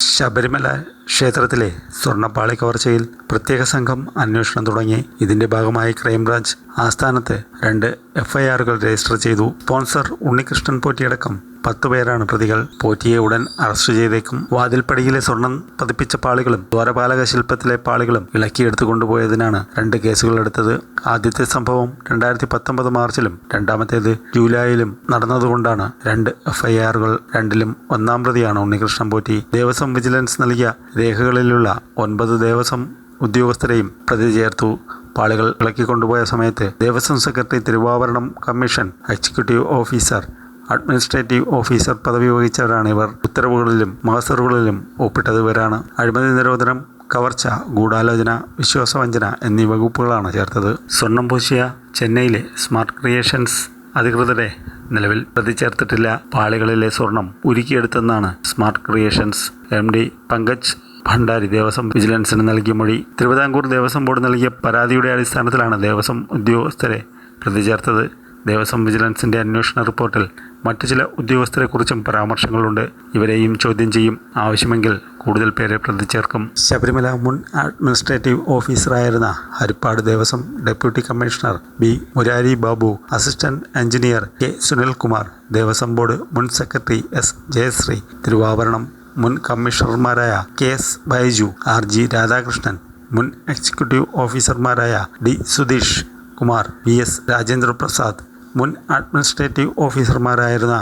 ശബരിമല ക്ഷേത്രത്തിലെ സ്വർണപ്പാളി കവർച്ചയിൽ പ്രത്യേക സംഘം അന്വേഷണം തുടങ്ങി. ഇതിന്റെ ഭാഗമായി ക്രൈംബ്രാഞ്ച് ആസ്ഥാനത്ത് രണ്ട് എഫ്ഐആറുകൾ രജിസ്റ്റർ ചെയ്തു. സ്പോൺസർ ഉണ്ണികൃഷ്ണൻ പോറ്റിയടക്കം പത്ത് പേരാണ് പ്രതികൾ. പോറ്റിയെ ഉടൻ അറസ്റ്റ് ചെയ്തേക്കും. വാതിൽപ്പടിയിലെ സ്വർണം പതിപ്പിച്ച പാളികളും ദ്വാരപാലക ശില്പത്തിലെ പാളികളും ഇളക്കിയെടുത്തു കൊണ്ടുപോയതിനാണ് രണ്ട് കേസുകൾ എടുത്തത്. ആദ്യത്തെ സംഭവം രണ്ടായിരത്തി പത്തൊമ്പത് മാർച്ചിലും രണ്ടാമത്തേത് ജൂലൈയിലും നടന്നതുകൊണ്ടാണ് രണ്ട് എഫ്ഐആറുകൾ രണ്ടിലും ഒന്നാം പ്രതിയാണ് ഉണ്ണികൃഷ്ണൻ പോറ്റി. ദേവസ്വം വിജിലൻസ് നൽകിയ രേഖകളിലുള്ള ഒൻപത് ദേവസ്വം ഉദ്യോഗസ്ഥരെയും പ്രതി ചേർത്തു. പാളികൾ ഇളക്കിക്കൊണ്ടുപോയ സമയത്ത് Devaswom secretary Thiruvabharanam commission executive officer administrative officer പദവി വഹിച്ചവരാണ് ഇവർ. ഉത്തരവുകളിലും മാസ്റ്ററുകളിലും ഒപ്പിട്ടത് ഇവരാണ്. അഴിമതി നിരോധനം കവർച്ച ഗൂഢാലോചന വിശ്വാസവഞ്ചന എന്നീ വകുപ്പുകളാണ് ചേർത്തത്. സ്വർണം പൂശിയ ചെന്നൈയിലെ സ്മാർട്ട് ക്രിയേഷൻസ് അധികൃതരെ നിലവിൽ പ്രതിചേർത്തിട്ടില്ല. പാളികളിലെ സ്വർണം ഉരുക്കിയെടുത്തെന്നാണ് smart creations M D Pankaj Bhandari Devaswom വിജിലൻസിന് നൽകിയ മൊഴി. തിരുവിതാംകൂർ ദേവസ്വം ബോർഡ് നൽകിയ പരാതിയുടെ അടിസ്ഥാനത്തിലാണ് ദേവസ്വം ഉദ്യോഗസ്ഥരെ പ്രതി ചേർത്തത് ദേവസ്വം വിജിലൻസിന്റെ അന്വേഷണ റിപ്പോർട്ടിൽ മറ്റു ചില ഉദ്യോഗസ്ഥരെക്കുറിച്ചും പരാമർശങ്ങളുണ്ട്. ഇവരെയും ചോദ്യം ചെയ്യും. ആവശ്യമെങ്കിൽ കൂടുതൽ പേരെ പ്രതി ചേർക്കും. ശബരിമല മുൻ administrative ഓഫീസറായിരുന്ന Harippad Devaswom deputy commissioner B Murari Babu assistant engineer K Sunilkumar Devaswom board മുൻ സെക്രട്ടറി എസ് ജയശ്രീ തിരുവാഭരണം മുൻ കമ്മീഷണർമാരായ K S Baiju R G Radhakrishnan മുൻ എക്സിക്യൂട്ടീവ് ഓഫീസർമാരായ D Sudheesh Kumar V S Rajendra Prasad മുൻ അഡ്മിനിസ്ട്രേറ്റീവ് ഓഫീസർമാരായിരുന്ന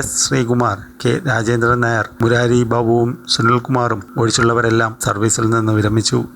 S Sreekumar K Rajendran Nair Murari ബാബുവും സുനിൽകുമാറും ഒഴിച്ചുള്ളവരെല്ലാം സർവീസിൽ നിന്ന് വിരമിച്ചു.